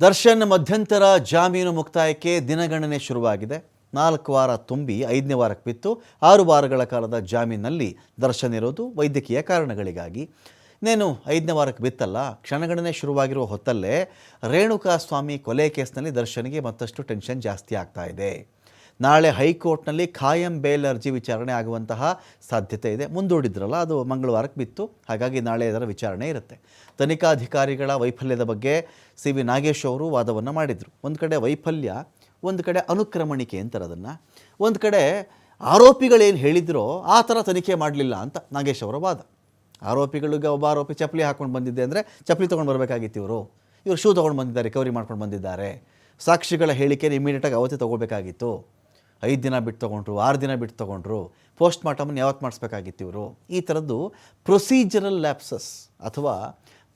ದರ್ಶನ್ ಮಧ್ಯಂತರ ಜಾಮೀನು ಮುಕ್ತಾಯಕ್ಕೆ ದಿನಗಣನೆ ಶುರುವಾಗಿದೆ. ನಾಲ್ಕು ವಾರ ತುಂಬಿ ಐದನೇ ವಾರಕ್ಕೆ ಬಿತ್ತು. ಆರು ವಾರಗಳ ಕಾಲದ ಜಾಮೀನಲ್ಲಿ ದರ್ಶನ್ ಇರೋದು ವೈದ್ಯಕೀಯ ಕಾರಣಗಳಿಗಾಗಿ. ಇನ್ನೇನು, ಐದನೇ ವಾರಕ್ಕೆ ಬಿತ್ತಲ್ಲ, ಕ್ಷಣಗಣನೆ ಶುರುವಾಗಿರುವ ಹೊತ್ತಲ್ಲೇ ರೇಣುಕಾ ಸ್ವಾಮಿ ಕೊಲೆ ಕೇಸ್ನಲ್ಲಿ ದರ್ಶನ್ಗೆ ಮತ್ತಷ್ಟು ಟೆನ್ಷನ್ ಜಾಸ್ತಿ ಆಗ್ತಾ ಇದೆ. ನಾಳೆ ಹೈಕೋರ್ಟ್ನಲ್ಲಿ ಖಾಯಂ ಬೇಲ್ ಅರ್ಜಿ ವಿಚಾರಣೆ ಆಗುವಂತಹ ಸಾಧ್ಯತೆ ಇದೆ. ಮುಂದೂಡಿದ್ರಲ್ಲ, ಅದು ಮಂಗಳವಾರಕ್ಕೆ ಬಿತ್ತು. ಹಾಗಾಗಿ ನಾಳೆ ಅದರ ವಿಚಾರಣೆ ಇರುತ್ತೆ. ತನಿಖಾಧಿಕಾರಿಗಳ ವೈಫಲ್ಯದ ಬಗ್ಗೆ ಸಿ ವಿ ನಾಗೇಶ್ ಅವರು ವಾದವನ್ನು ಮಾಡಿದರು. ಒಂದು ಕಡೆ ವೈಫಲ್ಯ, ಒಂದು ಕಡೆ ಅನುಕ್ರಮಣಿಕೆ ಅಂತಾರೆ ಅದನ್ನು. ಒಂದು ಕಡೆ ಆರೋಪಿಗಳೇನು ಹೇಳಿದ್ರೋ ಆ ಥರ ತನಿಖೆ ಮಾಡಲಿಲ್ಲ ಅಂತ ನಾಗೇಶ್ ಅವರ ವಾದ. ಆರೋಪಿಗಳಿಗೆ ಒಬ್ಬ ಆರೋಪಿ ಚಪ್ಪಲಿ ಹಾಕ್ಕೊಂಡು ಬಂದಿದ್ದೆ ಅಂದರೆ ಚಪ್ಪಲಿ ತೊಗೊಂಡು ಬರಬೇಕಾಗಿತ್ತು ಇವರು. ಇವರು ಶೂ ತೊಗೊಂಡು ಬಂದಿದ್ದಾರೆ ರಿಕವರಿ ಮಾಡ್ಕೊಂಡು ಬಂದಿದ್ದಾರೆ. ಸಾಕ್ಷಿಗಳ ಹೇಳಿಕೆನ ಇಮಿಡಿಯೇಟಾಗಿ ಅವತ್ತೇ ತೊಗೋಬೇಕಾಗಿತ್ತು. ಐದು ದಿನ ಬಿಟ್ಟು ತೊಗೊಂಡ್ರು, ಆರು ದಿನ ಬಿಟ್ಟು ತೊಗೊಂಡ್ರು ಪೋಸ್ಟ್ ಮಾರ್ಟಮನ್ನು ಯಾವತ್ತು ಮಾಡಿಸ್ಬೇಕಾಗಿತ್ತು ಇವರು? ಈ ಥರದ್ದು ಪ್ರೊಸೀಜರಲ್ ಲ್ಯಾಪ್ಸಸ್ ಅಥವಾ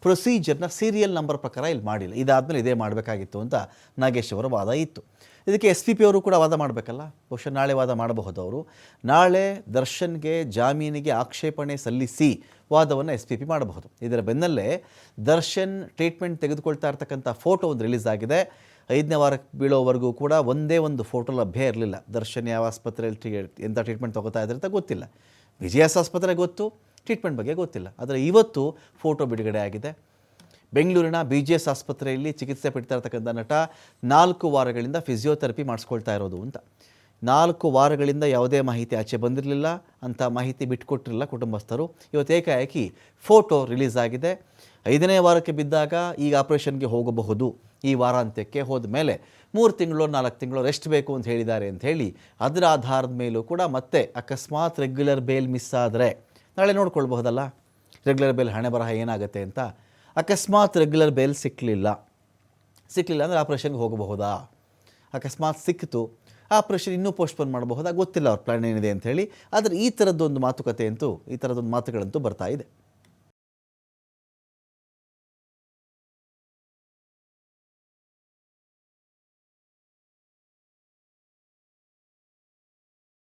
ಪ್ರೊಸೀಜರ್ನ ಸೀರಿಯಲ್ ನಂಬರ್ ಪ್ರಕಾರ ಇಲ್ಲಿ ಮಾಡಿಲ್ಲ. ಇದಾದಮೇಲೆ ಇದೇ ಮಾಡಬೇಕಾಗಿತ್ತು ಅಂತ ನಾಗೇಶ್ ಅವರ ವಾದ ಇತ್ತು. ಇದಕ್ಕೆ ಎಸ್ ಪಿ ಪಿ ಅವರು ಕೂಡ ವಾದ ಮಾಡಬೇಕಲ್ಲ? ಬಹುಶಃ ನಾಳೆ ವಾದ ಮಾಡಬಹುದು ಅವರು. ನಾಳೆ ದರ್ಶನ್ಗೆ, ಜಾಮೀನಿಗೆ ಆಕ್ಷೇಪಣೆ ಸಲ್ಲಿಸಿ ವಾದವನ್ನು ಎಸ್ ಪಿ ಪಿ ಮಾಡಬಹುದು. ಇದರ ಬೆನ್ನಲ್ಲೇ ದರ್ಶನ್ ಟ್ರೀಟ್ಮೆಂಟ್ ತೆಗೆದುಕೊಳ್ತಾ ಇರ್ತಕ್ಕಂಥ ಫೋಟೋ ಒಂದು ರಿಲೀಸ್ ಆಗಿದೆ. ಐದನೇ ವಾರಕ್ಕೆ ಬೀಳೋವರೆಗೂ ಕೂಡ ಒಂದೇ ಒಂದು ಫೋಟೋ ಲಭ್ಯ ಇರಲಿಲ್ಲ. ದರ್ಶನ್ ಯಾವ ಆಸ್ಪತ್ರೆಯಲ್ಲಿ ಎಂಥ ಟ್ರೀಟ್ಮೆಂಟ್ ತೊಗೋತಾ ಇದ್ದಾರೆ ಅಂತ ಗೊತ್ತಿಲ್ಲ ವಿಜಯಾಸ್ ಆಸ್ಪತ್ರೆ ಗೊತ್ತು? ಟ್ರೀಟ್ಮೆಂಟ್ ಬಗ್ಗೆ ಗೊತ್ತಿಲ್ಲ. ಆದರೆ ಇವತ್ತು ಫೋಟೋ ಬಿಡುಗಡೆ ಆಗಿದೆ. ಬೆಂಗಳೂರಿನ ಬಿ ಜಿ ಎಸ್ ಆಸ್ಪತ್ರೆಯಲ್ಲಿ ಚಿಕಿತ್ಸೆ ಪಡಿತಾ ಇರತಕ್ಕಂಥ ನಟ ನಾಲ್ಕು ವಾರಗಳಿಂದ ಫಿಸಿಯೋಥೆರಪಿ ಮಾಡಿಸ್ಕೊಳ್ತಾ ಇರೋದು ಅಂತ. ನಾಲ್ಕು ವಾರಗಳಿಂದ ಯಾವುದೇ ಮಾಹಿತಿ ಆಚೆ ಬಂದಿರಲಿಲ್ಲ. ಅಂತ ಮಾಹಿತಿ ಬಿಟ್ಕೊಟ್ಟಿರಲಿಲ್ಲ ಕುಟುಂಬಸ್ಥರು. ಇವತ್ತು ಏಕಾಏಕಿ ಫೋಟೋ ರಿಲೀಸ್ ಆಗಿದೆ. ಐದನೇ ವಾರಕ್ಕೆ ಬಿದ್ದಾಗ ಈಗ ಆಪರೇಷನ್ಗೆ ಹೋಗಬಹುದು. ಈ ವಾರಾಂತ್ಯಕ್ಕೆ ಹೋದ ಮೇಲೆ ಮೂರು ತಿಂಗಳು, ನಾಲ್ಕು ತಿಂಗಳು ರೆಸ್ಟ್ ಬೇಕು ಅಂತ ಹೇಳಿದ್ದಾರೆ ಅಂತ ಹೇಳಿ ಅದರ ಆಧಾರದ ಮೇಲೂ ಕೂಡ ಮತ್ತೆ ಅಕಸ್ಮಾತ್ ರೆಗ್ಯುಲರ್ ಬೇಲ್ ಮಿಸ್ ಆದರೆ ನಾಳೆ ನೋಡ್ಕೊಳ್ಬಹುದಲ್ಲ? ರೆಗ್ಯುಲರ್ ಬೇಲ್ ಹಣೆ ಬರಹ ಏನಾಗುತ್ತೆ ಅಂತ? ಅಕಸ್ಮಾತ್ ರೆಗ್ಯುಲರ್ ಬೇಲ್ ಸಿಕ್ಕಲಿಲ್ಲ ಸಿಕ್ಕಲಿಲ್ಲ ಅಂದರೆ ಆಪ್ರೇಷನ್ಗೆ ಹೋಗಬಹುದಾ? ಅಕಸ್ಮಾತ್ ಸಿಕ್ಕಿತು ಆಪ್ರೇಷನ್ ಇನ್ನೂ ಪೋಸ್ಟ್ಪೋನ್ ಮಾಡಬಹುದಾ? ಗೊತ್ತಿಲ್ಲ, ಅವ್ರ ಪ್ಲ್ಯಾನ್ ಏನಿದೆ ಅಂತ ಹೇಳಿ. ಆದರೆ ಈ ಥರದ್ದೊಂದು ಮಾತುಕತೆ ಅಂತೂ, ಈ ಥರದ್ದೊಂದು ಮಾತುಗಳಂತೂ ಬರ್ತಾ ಇದೆ.